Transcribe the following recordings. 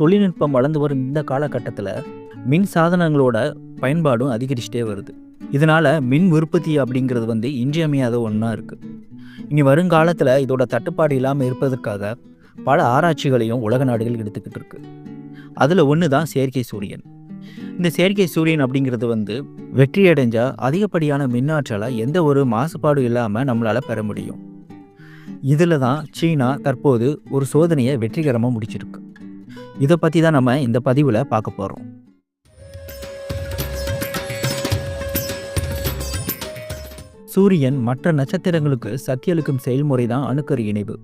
தொழில்நுட்பம் வளர்ந்து வரும் இந்த காலகட்டத்தில் மின் சாதனங்களோட பயன்பாடும் அதிகரிச்சுட்டே வருது. இதனால் மின் உற்பத்தி அப்படிங்கிறது வந்து இன்றியமையாத ஒன்றா இருக்குது இனி வருங்காலத்தில் இதோட தட்டுப்பாடு இல்லாமல் இருப்பதற்காக பல ஆராய்ச்சிகளையும் உலக நாடுகள் எடுத்துக்கிட்டு இருக்கு. அதில் ஒன்று தான் செயற்கை சூரியன். இந்த செயற்கை சூரியன் அப்படிங்கிறது வந்து வெற்றி அடைஞ்சால் அதிகப்படியான மின்னாற்றலை எந்த ஒரு மாசுபாடும் இல்லாமல் நம்மளால் பெற முடியும். இதில் தான் சீனா தற்போது ஒரு சோதனையை வெற்றிகரமாக முடிச்சிருக்கு. இதை பற்றி தான் நம்ம இந்த பதிவில் பார்க்க போகிறோம் சூரியன் மற்ற நட்சத்திரங்களுக்கு சக்தியளிக்கும் செயல்முறை தான் அணுக்கரு இணைவு.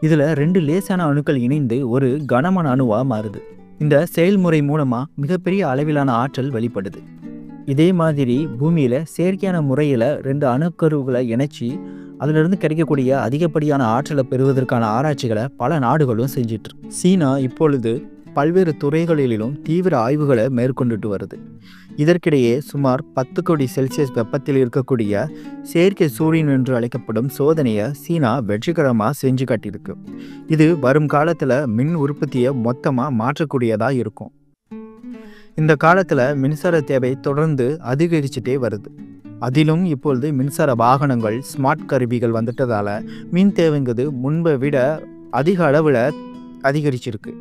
இதில் ரெண்டு லேசான அணுக்கள் இணைந்து ஒரு கனமான அணுவாக மாறுது. இந்த செயல்முறை மூலமாக மிகப்பெரிய அளவிலான ஆற்றல் வெளிப்படுது. இதே மாதிரி பூமியில் செயற்கையான முறையில் ரெண்டு அணுக்கருவுகளை இணைச்சி அதிலிருந்து கிடைக்கக்கூடிய அதிகப்படியான ஆற்றலை பெறுவதற்கான ஆராய்ச்சிகளை பல நாடுகளும் செஞ்சிட்டு சீனா இப்பொழுது பல்வேறு துறைகளிலும் தீவிர ஆய்வுகளை மேற்கொண்டுட்டு வருது. இதற்கிடையே சுமார் பத்து கோடி செல்சியஸ் வெப்பத்தில் இருக்கக்கூடிய செயற்கை சூரியன் என்று அழைக்கப்படும் சோதனையை சீனா வெற்றிகரமாக செஞ்சு காட்டியிருக்கு. இது வரும் காலத்தில் மின் உற்பத்தியை மொத்தமாக மாற்றக்கூடியதாக இருக்கும். இந்த காலத்தில் மின்சார தேவை தொடர்ந்து அதிகரிச்சுட்டே வருது. அதிலும் இப்பொழுது மின்சார வாகனங்கள் ஸ்மார்ட் கருவிகள் வந்துட்டதால் மின் தேவைங்கிறது முன்பை விட அதிக அளவில் அதிகரிச்சிருக்கு.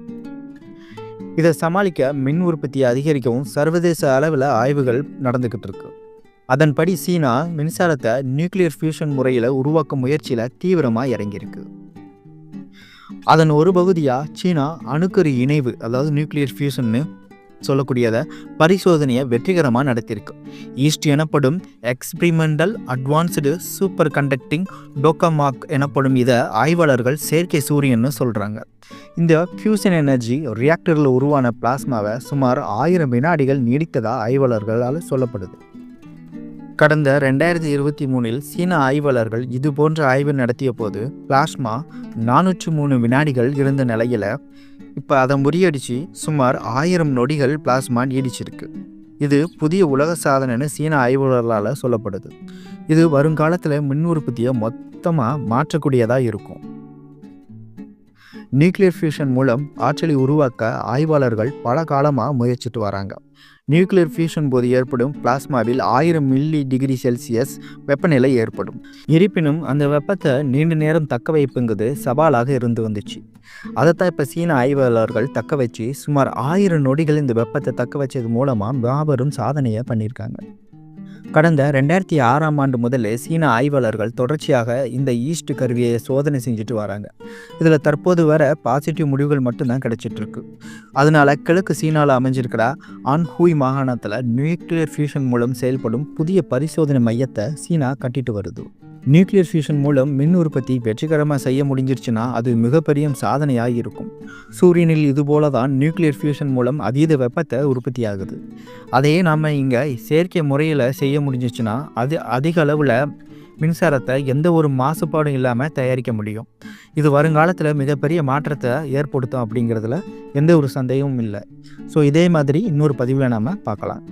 இதை சமாளிக்க மின் உற்பத்தியை அதிகரிக்கவும் சர்வதேச அளவில் ஆய்வுகள் நடந்துக்கிட்டு இருக்கு. அதன்படி சீனா மின்சாரத்தை நியூக்ளியர் ஃபியூஷன் முறையில் உருவாக்கும் முயற்சியில் தீவிரமாக இறங்கியிருக்கு. அதன் ஒரு பகுதியாக சீனா அணுக்கரு இணைவு அதாவது நியூக்ளியர் ஃபியூஷன்னு சொல்லக்கூடியதை பரிசோதனையை வெற்றிகரமாக நடத்தியிருக்கு. ஈஸ்ட் எனப்படும் experimental advanced super conducting tokamak எனப்படும் இதை ஆய்வாளர்கள் செயற்கை சூரியன்னு சொல்கிறாங்க இந்த ஃபியூசன் எனர்ஜி ரியாக்டரில் உருவான பிளாஸ்மாவை சுமார் ஆயிரம் வினாடிகள் நீடித்ததாக ஆய்வாளர்களால் சொல்லப்படுது. கடந்த ரெண்டாயிரத்தி இருபத்தி மூணில் சீன ஆய்வாளர்கள் இதுபோன்ற ஆய்வு நடத்திய போது பிளாஸ்மா நானூற்று மூணு வினாடிகள் இருந்த நிலையில் இப்போ அதை முறியடிச்சு சுமார் ஆயிரம் நொடிகள் பிளாஸ்மா நீடிச்சிருக்கு. இது புதிய உலக சாதனைன்னு சீன ஆய்வாளர்களால் சொல்லப்படுது. இது வருங்காலத்தில் மின் உற்பத்தியை மொத்தமாக மாற்றக்கூடியதாக இருக்கும். நியூக்ளியர் ஃபியூஷன் மூலம் ஆற்றலை உருவாக்க ஆய்வாளர்கள் பல காலமாக முயற்சிட்டு வராங்க. நியூக்ளியர் ஃபியூஷன் போது ஏற்படும் பிளாஸ்மாவில் ஆயிரம் மில்லி டிகிரி செல்சியஸ் வெப்பநிலை ஏற்படும். இருப்பினும் அந்த வெப்பத்தை நீண்ட நேரம் தக்க வைப்புங்கிறது சவாலாக இருந்து வந்துச்சு. அதைத்தான் இப்போ சீன ஆய்வாளர்கள் தக்க வச்சு சுமார் ஆயிரம் நொடிகள் இந்த வெப்பத்தை தக்க வச்சது மூலமாக மாபெரும் சாதனையை பண்ணியிருக்காங்க. கடந்த ரெண்டாயிரத்தி ஆறாம் ஆண்டு முதல்ல சீன ஆய்வாளர்கள் தொடர்ச்சியாக இந்த ஈஸ்ட் கருவியை சோதனை செஞ்சுட்டு வராங்க. இதில் தற்போது வர பாசிட்டிவ் முடிவுகள் மட்டும்தான் கிடைச்சிட்ருக்கு. அதனால் கிழக்கு சீனாவில் அமைஞ்சிருக்கிற ஆன்ஹூய் மாகாணத்தில் நியூக்ளியர் ஃபியூஷன் மூலம் செயல்படும் புதிய பரிசோதனை மையத்தை சீனா கட்டிட்டு வருது. நியூக்ளியர் ஃபியூஷன் மூலம் மின் உற்பத்தி வெற்றிகரமாக செய்ய முடிஞ்சிருச்சுன்னா அது மிகப்பெரிய சாதனையாக இருக்கும். சூரியனில் இதுபோல தான் நியூக்ளியர் ஃபியூஷன் மூலம் அதீத வெப்பத்தை உற்பத்தி ஆகுது அதையே நாம் இங்கே செயற்கை முறையில் செய்ய முடிஞ்சிச்சுன்னா அது அதிக அளவில் மின்சாரத்தை எந்த ஒரு மாசுபாடும் இல்லாமல் தயாரிக்க முடியும். இது வருங்காலத்தில் மிகப்பெரிய மாற்றத்தை ஏற்படுத்தும் அப்படிங்கிறதுல எந்த ஒரு சந்தேகமும் இல்லை. ஸோ இதே மாதிரி இன்னொரு பதிவில் நாம் பார்க்கலாம்.